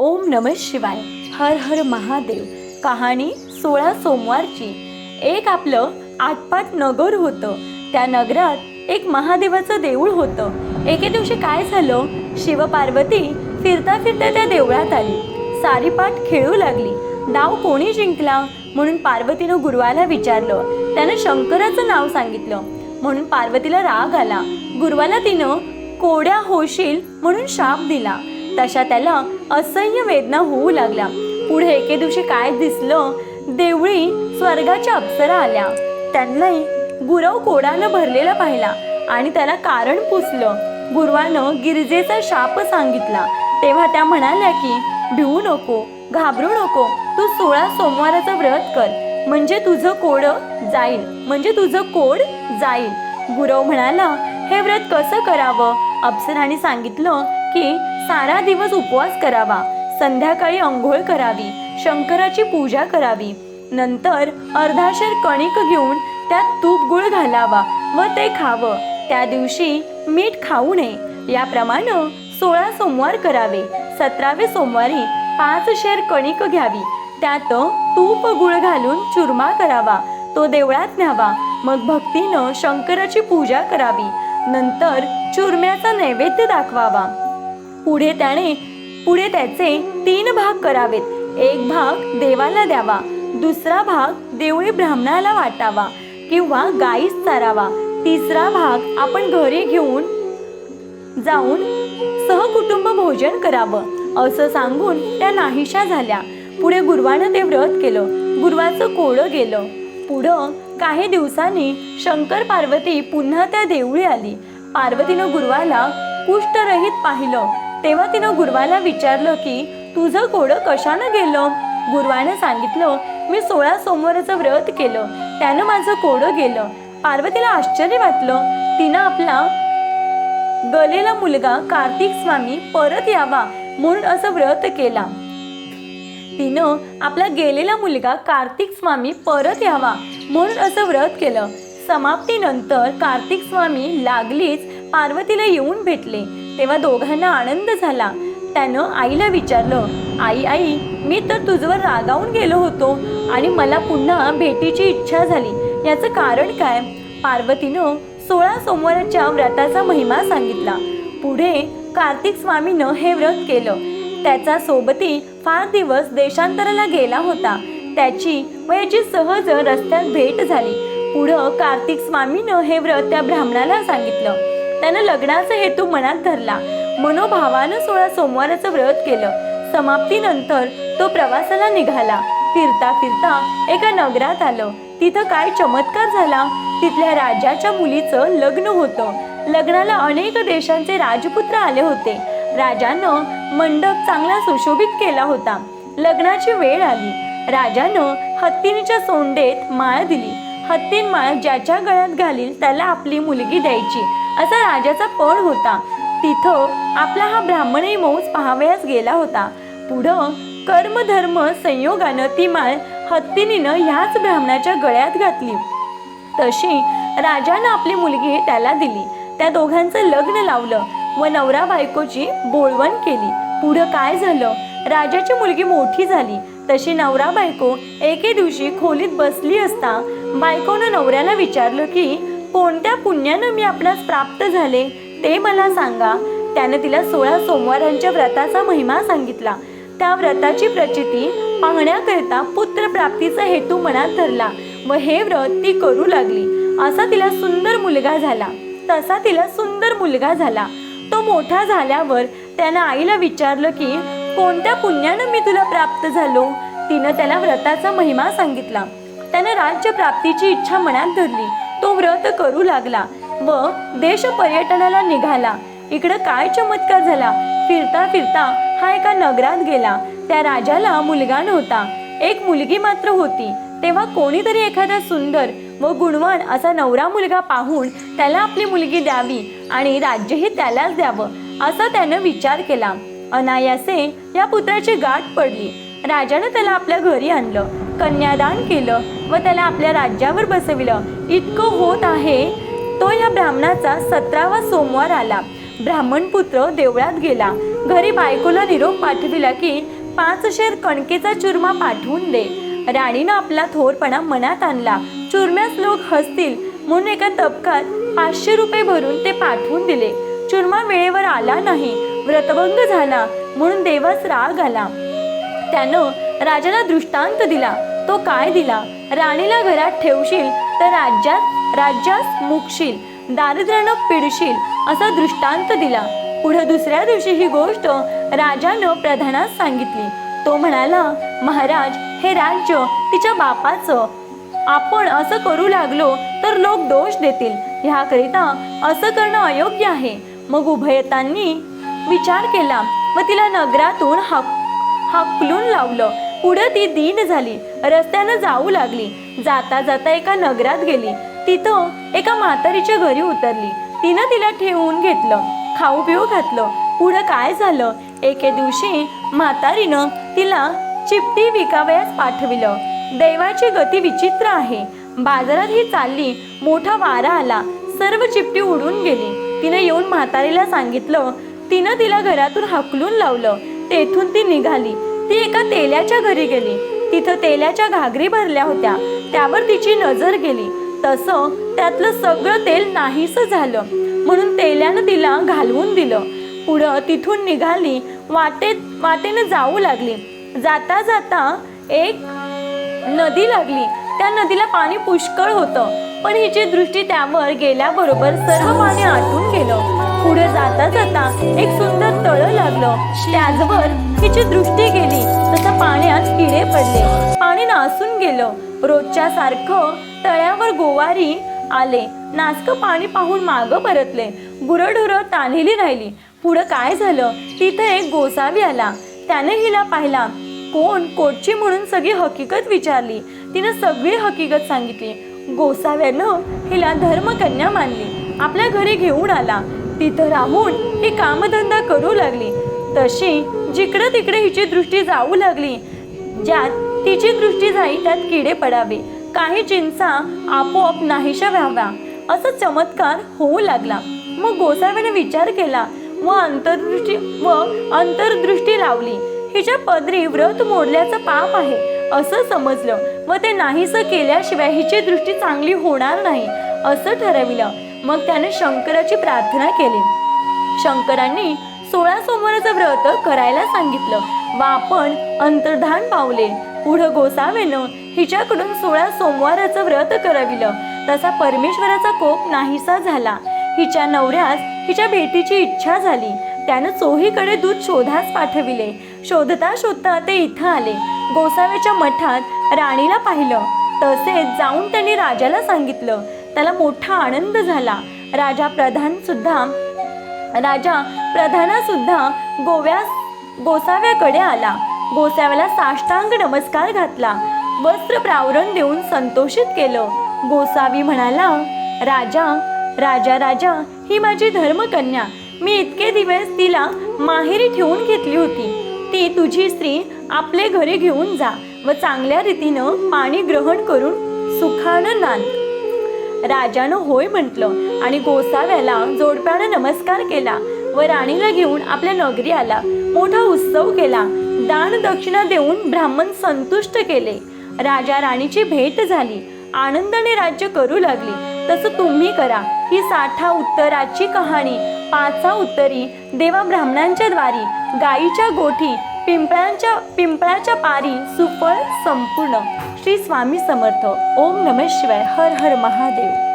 ओम नम शिवाय. हर हर महादेव. कहाणी सोळा सोमवारची. एक आपलं आटपाट नगर होतं. त्या नगरात एक महादेवाचं देऊळ होतं. एके दिवशी काय झालं? शिवपार्वती फिरता फिरता त्या देवळात आली. सारीपाठ खेळू लागली. डाव कोणी जिंकला? म्हणून पार्वतीनं गुरुवाला विचारलं. त्यानं शंकराचं नाव सांगितलं. म्हणून पार्वतीला राग आला. गुरुवाला तिनं कोड्या होशील म्हणून शाप दिला. तशा त्याला असह्य वेदना होऊ लागल्या. पुढे एके दिवशी काय दिसलं? देवळी स्वर्गाच्या अप्सरा आल्या. त्यांनाही गुरव कोडानं भरलेला पाहिला आणि त्याला कारण पुसलं. गुरवानं गिरजेचा शाप सांगितला. तेव्हा त्या म्हणाल्या की भिवू नको घाबरू नको तू सोळा सोमवाराचं व्रत कर. म्हणजे तुझं कोड जाईल. म्हणजे तुझं कोड जाईल. गुरव म्हणाला हे व्रत कसं करावं? अप्सराने सांगितलं की सारा दिवस उपवास करावा. संध्याकाळी अंघोळ करावी. शंकराची पूजा करावी. नंतर अर्धाशेर कणिक घेऊन त्यात तूप गुळ घालावा व ते खावं. त्या दिवशी मीठ खाऊ नये. याप्रमाणे सोळा सोमवार करावे. सतरावे सोमवारी पाच शेर कणिक घ्यावी. त्यात तूप गुळ घालून चुरमा करावा. तो देवळात न्यावा. मग भक्तीनं शंकराची पूजा करावी. नंतर चुरम्याचा नैवेद्य दाखवावा. पुढे त्याने पुढे त्याचे तीन भाग करावेत. एक भाग देवाला द्यावा दुसरा भाग देवळी ब्राह्मणाला वाटावा किंवा गाईस चारावा. तिसरा भाग आपण घरी घेऊन जाऊन सहकुटुंब भोजन करावं असं सांगून त्या नाहीशा झाल्या. पुढे गुरुवानं ते व्रत केलं. गुरुवाचं कोडं गेलं. पुढं काही दिवसांनी शंकर पार्वती पुन्हा त्या देवळी आली. पार्वतीनं गुरुवाला कुष्ठरहित पाहिलं. तेव्हा तिनं गुरुवाला विचारलं की तुझं घोडं कशानं गेलं? गुरुवानं सांगितलं मी सोळा सोमवाराचं व्रत केलं. त्यानं माझं कोडं गेलं. पार्वतीला आश्चर्य वाटलं. तिनं आपला गलेला मुलगा कार्तिक स्वामी परत यावा म्हणून असं व्रत केला. तिनं आपला गेलेला मुलगा कार्तिक स्वामी परत यावा म्हणून असं व्रत केलं. समाप्तीनंतर कार्तिक स्वामी लागलीच पार्वतीला येऊन भेटले. तेव्हा दोघांना आनंद झाला. त्यानं आईला विचारलं आई आई मी तर तुझवर रागावून गेलो होतो आणि मला पुन्हा भेटीची इच्छा झाली. याचं कारण काय? पार्वतीनं सोळा सोमवाराच्या व्रताचा महिमा सांगितला. पुढे कार्तिक स्वामीनं हे व्रत केलं. त्याचा सोबती फार दिवस देशांतराला गेला होता. त्याची व याची सहज रस्त्यात भेट झाली. पुढं कार्तिक स्वामीनं हे व्रत त्या ब्राह्मणाला सांगितलं. त्यानं लग्नाचा हेतू मनात धरला. मनोभावानं सोळा सोमवाराचं व्रत केलं. समाप्तीनंतर तो प्रवासाला निघाला. फिरता फिरता एका नगरात आलं. तिथं काय चमत्कार झाला? तिथल्या राजाच्या मुलीचं लग्न होतं. लग्नाला अनेक देशांचे राजपुत्र आले होते. राजानं मंडप चांगला सुशोभित केला होता. लग्नाची वेळ आली. राजानं हत्तींच्या सोंडेत माळ दिली. हत्तीन माळ ज्याच्या गळ्यात घालील त्याला आपली मुलगी द्यायची. असा राजाचा पण होता. तिथं आपला हा ब्राह्मणही मौज पहावयास गेला होता. पुढं कर्मधर्म संयोगानं ती माळ हत्तीनीनं ह्याच ब्राह्मणाच्या गळ्यात घातली. तशी राजानं आपली मुलगी त्याला दिली. त्या दोघांचं लग्न लावलं व नवरा बायकोची बोळवण केली. पुढं काय झालं? राजाची मुलगी मोठी झाली. तशी नवरा बायको एके दिवशी खोलीत बसली असता बायकोनं नवऱ्याला विचारलं की कोणत्या पुण्यानं मी आपणास प्राप्त झाले ते मला सांगा. त्यानं तिला सोळा सोमवारांच्या व्रताचा महिमा सांगितला. त्या व्रताची प्रचिती पाहण्याकरिता पुत्रप्राप्तीचा हेतू मनात धरला. व हे व्रत ती करू लागली. असा तिला सुंदर मुलगा झाला. तसा तिला सुंदर मुलगा झाला. तो मोठा झाल्यावर त्यानं आईला विचारलं की कोणत्या पुण्यानं मी तुला प्राप्त झालो? तिनं त्याला व्रताचा महिमा सांगितला. त्यानं राज्य प्राप्तीची इच्छा मनात धरली. तो व्रत करू लागला व देश पर्यटनाला निघाला. इकडं काय चमत्कार झाला? फिरता फिरता हा एका नगरात गेला. त्या राजाला मुलगा नव्हता. एक मुलगी मात्र होती. तेव्हा कोणीतरी एखादा सुंदर व गुणवान असा नवरा मुलगा पाहून त्याला आपली मुलगी द्यावी आणि राज्यही त्यालाच द्यावं असा त्यानं विचार केला. अनायासे या पुत्राची गाठ पडली. राजानं त्याला आपल्या घरी आणलं. कन्यादान केलं. व त्याला आपल्या राज्यावर बसविलं. इतकं होत आहे तो या ब्राह्मणाचा सतरावा सोमवार आला. ब्राह्मण पुत्र देवळात गेला. घरी बायकोला निरोप पाठविला की पाच शेर कणकेचा चुरमा पाठवून दे. राणीनं आपला थोरपणा मनात आणला. चुरम्यास लोक हसतील. म्हणून एका तबकात पाचशे रुपये भरून ते पाठवून दिले. चुरमा वेळेवर आला नाही. व्रतभंग झाला. म्हणून देवास राग आला. त्यानं राजाला दृष्टांत दिला. तो काय दिला? राणीला घरात ठेवशील तर राज्यात राज्यास मुकशील दारिद्र्यानं पिडशील असा दृष्टांत दिला. पुढे दुसऱ्या दिवशी ही गोष्ट राजानं प्रधानास सांगितली. तो म्हणाला महाराज हे राज्य तिच्या बापाचं. आपण असं करू लागलो तर लोक दोष देतील. ह्याकरिता असं करणं अयोग्य आहे. मग उभयतांनी विचार केला व तिला नगरातून हाक हाकलून लावलं. पुढं ती दीन झाली. रस्त्यानं जाऊ लागली. जाता जाता एका नगरात गेली. तिथं एका म्हातारीच्या घरी उतरली. तिनं तिला ठेवून घेतलं. खाऊ पिऊ घातलं. पुढं काय झालं? एके दिवशी म्हातारीनं तिला चिपटी विकावयास पाठविलं. दैवाची गती विचित्र आहे. बाजारात ही चालली. मोठा वारा आला. सर्व चिपटी उडून गेली. तिनं येऊन म्हातारीला सांगितलं तिनं तिला घरातून हकलून लावलं. तेथून ती निघाली. ती एका तेल्याच्या घरी गेली. तिथं तेल्याच्या घागरी भरल्या होत्या. त्यावर तिची नजर गेली. तसं त्यातलं सगळं तेल नाहीसं झालं. म्हणून तेल्यानं तिला घालवून दिलं. पुढं तिथून निघाली वाटेत वाटेनं जाऊ लागली. जाता जाता एक नदी लागली. त्या नदीला पाणी पुष्कळ होतं. पण हिची दृष्टी त्यावर गेल्याबरोबर सर्व पाणी आटून गेलं. पुढे जाता जाता एक सुंदर तळ लागलं. त्याचवर हिची दृष्टी गेली तसं पाण्यात किडे पडले. पाणी नासून गेलं. रोजच्या सारखं तळ्यावर गोवारी आले. नाचक पाणी पाहून मागं परतले. गुरढुर तान्हिली राहिली. पुढं काय झालं? तिथं एक गोसावी आला. त्याने हिला पाहिला. कोण? कोटची म्हणून सगळी हकीकत विचारली. तिनं सगळी हकीकत सांगितली. गोसाव्यानं हिला धर्मकन्या मानली. आपल्या घरी घेऊन आला. तिथं राहून ही कामधंदा करू लागली. तशी जिकडं तिकडे हिची दृष्टी जाऊ लागली ज्यात तिची दृष्टी जाई त्यात किडे पडावे. काही चिंचा आपोआप नाहीशा व्हाव्या. असा चमत्कार होऊ लागला. मग गोसाव्याने विचार केला व अंतर्दृष्टी व अंतर्दृष्टी लावली. हिच्या पदरी व्रत मोडल्याचं पाप आहे असं समजलं व ते नाहीसं केल्याशिवाय हिची दृष्टी चांगली होणार नाही असं ठरविलं. मग त्याने शंकराची प्रार्थना केली. शंकरांनी सोळा सोमवाराचं व्रत करायला सांगितलं. व आपण अंतर्धान पावले. पुढं गोसावेनं हिच्याकडून सोळा सोमवाराचं व्रत करविलं. तसा परमेश्वराचा कोप नाहीसा झाला. हिच्या नवऱ्यास हिच्या भेटीची इच्छा झाली. त्यानं चोहीकडे दूध शोधास पाठविले. शोधता शोधता ते इथं आले. गोसाव्याच्या मठात राणीला पाहिलं. तसेच जाऊन त्यांनी राजाला सांगितलं. त्याला मोठा आनंद झाला. राजा प्रधान सुद्धा राजा प्रधाना सुद्धा गोव्यास गोसाव्याकडे आला. गोसाव्याला साष्टांग नमस्कार घातला. वस्त्र प्रावरण देऊन संतोषित केलं. गोसावी म्हणाला राजा राजा राजा ही माझी धर्मकन्या. मी इतके दिवस तिला माहेरी ठेवून घेतली होती. ती तुझी स्त्री आपले घरी घेऊन जा व चांगल्या रीतीनं पाणी ग्रहण करून सुखानं नांद. राजानं होय म्हटलं आणि गोसाव्याला जोडप्यानं नमस्कार केला. व राणीला घेऊन आपल्या नगरी आला मोठा उत्सव केला. दान दक्षिणा देऊन ब्राह्मण संतुष्ट केले. राजा राणीची भेट झाली. आनंदाने राज्य करू लागली. तसं तुम्ही करा. ही साठा उत्तराची कहाणी पाचा उत्तरी देवा ब्राह्मणांच्या द्वारी गायीच्या गोठी पिंपळांच्या पिंपळाच्या पारी सुफळ संपूर्ण. श्री स्वामी समर्थ. ओम नमः शिवाय. हर हर महादेव.